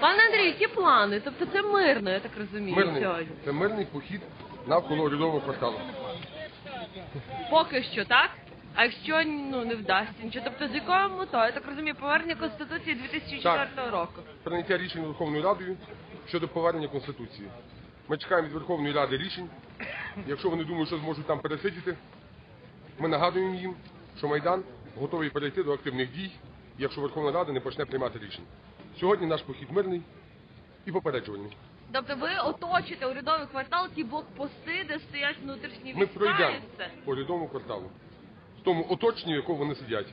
Пане Андрій, які плани? Тобто це мирно, я так розумію, Мирний. сьогодні. Це мирний похід навколо урядового кварталу. Поки що, так? А якщо ну не вдасться нічого, тобто з якою метою? Я так розумію, повернення Конституції 2004 року. Прийняття рішень Верховною Радою щодо повернення Конституції. Ми чекаємо від Верховної Ради рішень. Якщо вони думають, що зможуть там пересидіти, ми нагадуємо їм, що Майдан готовий перейти до активних дій, якщо Верховна Рада не почне приймати рішення. Сьогодні наш похід мирний і попереджувальний. Тобто ви оточите урядовий квартал, ті блокпости, де стоять внутрішні Ми пройдемо по урядовому кварталу. В тому оточенні, в якому вони сидять,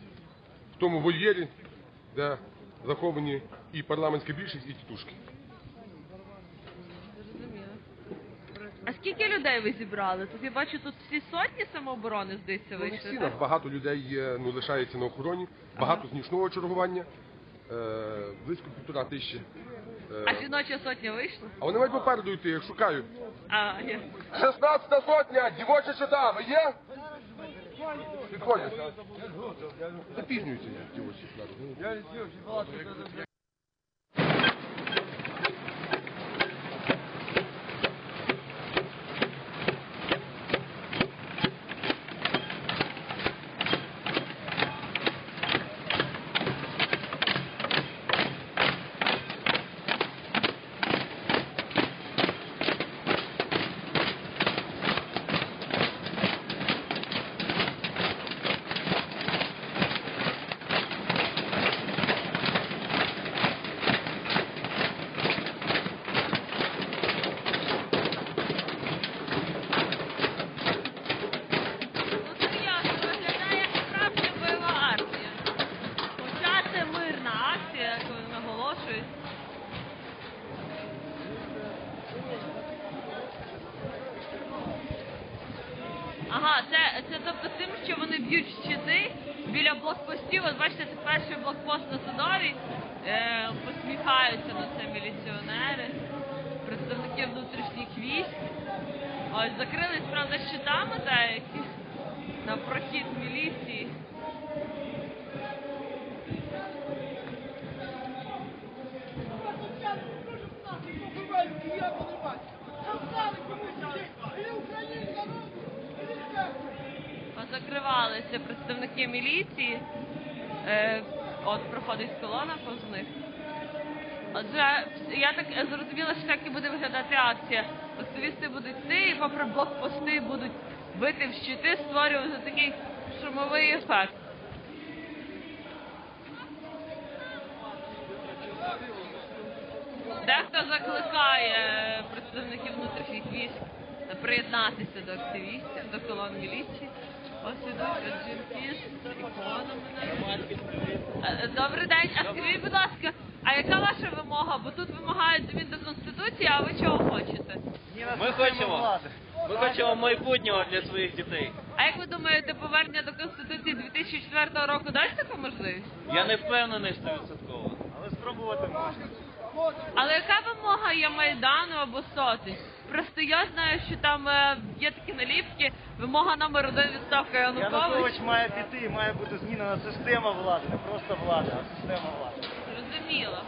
в тому вольєрі, де заховані і парламентська більшість, і тітушки. Зрозуміло. А скільки людей ви зібрали? Тут я бачу, тут всі сотні самооборони, здається, Ну, не вийшли. всі так? нас багато людей є, ну, лишається на охороні, багато з нічного чергування, е, близько півтора тисячі. Е, А жіноча сотня вийшла? а вони мають попереду йти, я шукаю. А, є. 16 сотня, дівоча чита, ви є? Підходять. Запізнюються дівочі. Ага, це, це тобто тим, що вони б'ють щити біля блокпостів. От бачите, це перший блокпост на Садовій. Е, посміхаються на це міліціонери, представники внутрішніх військ. Ось закрились, правда, щитами деякі на прохід міліції. Закривалися представники міліції. Е, от проходить колона повз них. Отже, я так е, зрозуміла, що так і буде виглядати акція. Активісти будуть йти і попри блокпости будуть бити в щити, створювати такий шумовий ефект. Дехто закликає представників внутрішніх військ приєднатися до активістів, до колон міліції. Ось ідуть жінки з іконами. Добрий день. А скажіть, будь ласка, а яка ваша вимога? Бо тут вимагають змін до конституції, а ви чого хочете? Ми хочемо, ми хочемо майбутнього для своїх дітей. А як ви думаєте, повернення до конституції 2004 року дасть таку можливість? Я не впевнений стовідсотково. Але спробувати можна. Але яка вимога є майдану або сотень? Просто я знаю, що там е, є такі наліпки. Вимога номер один відставка Янукович. Янукович має піти, має бути змінена система влади, не просто влада, а система влади. Зрозуміло.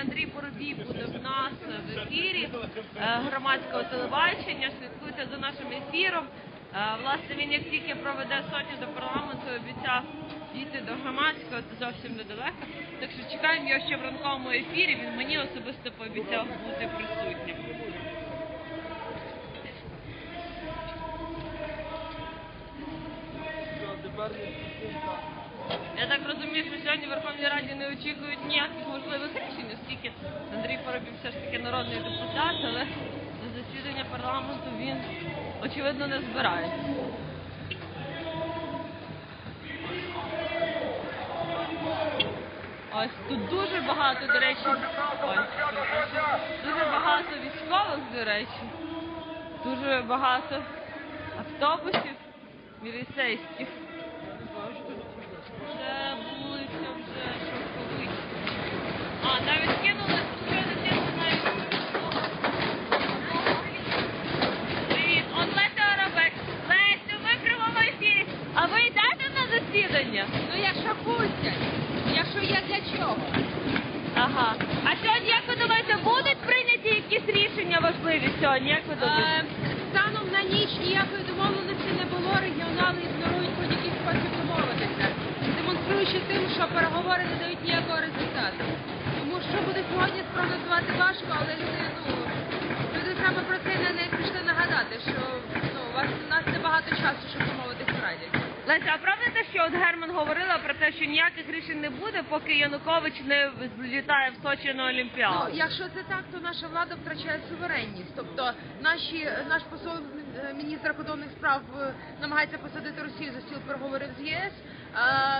Андрій Поробій буде в нас в ефірі е, громадського телебачення. Слідкуйте за нашим ефіром. Е, Власне, він як тільки проведе сотню до парламенту, обіцяв дійти до громадського, це зовсім недалеко. Так що чекаємо його ще в ранковому ефірі. Він мені особисто пообіцяв бути присутнім. Розумію, що сьогодні в Верховній Раді не очікують ніяких можливих рішень, оскільки Андрій Поробів все ж таки народний депутат, але на засідання парламенту він очевидно не збирається. Ось тут дуже багато, до речі, ось, дуже багато військових, до речі, дуже багато автобусів міліцейських. Вже навіть кинули, не кинули навіть. Привіт, от Леся Оробець. Лесю, ми в прямому ефірі. А ви йдете на засідання? Ну якщо пустять, якщо є для чого. Ага. А сьогодні, як ви думаєте, будуть прийняті якісь рішення важливі сьогодні? Як ви думаєте? Е, станом на ніч ніякої домовленості не було, регіонали ігнорують будь-який спосіб домовитися, демонструючи тим, що переговори не дають ніякого результату. Що буде сьогодні спрогнозувати важко, але люди, ну, люди саме про це не, не прийшли нагадати, що ну, у вас у нас небагато часу, щоб домовитись в Раді. Леся, а правда те, що от Герман говорила про те, що ніяких рішень не буде, поки Янукович не злітає в Сочі на Ну, Олімпіаду? якщо це так, то наша влада втрачає суверенність. Тобто наші, наш посол е, міністр закордонних справ е, намагається посадити Росію за стіл переговорів з ЄС.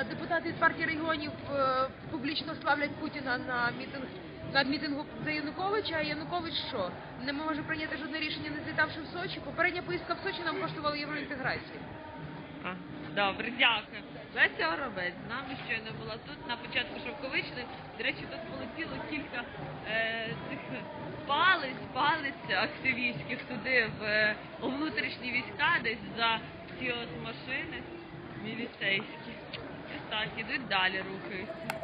Депутати від партії регіонів е, публічно славлять Путіна на мітинг. На мітингу за Януковича, а Янукович що? Не може прийняти жодне рішення, не злітавши в Сочі. Попередня поїздка в Сочі нам коштувала євроінтеграції. Добре, дякую. Леся Оробець з нами щойно була тут на початку Шовковичної. До речі, тут полетіло кілька е, цих палець, палець активістських туди в е, внутрішні війська, десь за ці от машини міліцейські. Так, ідуть далі рухаються.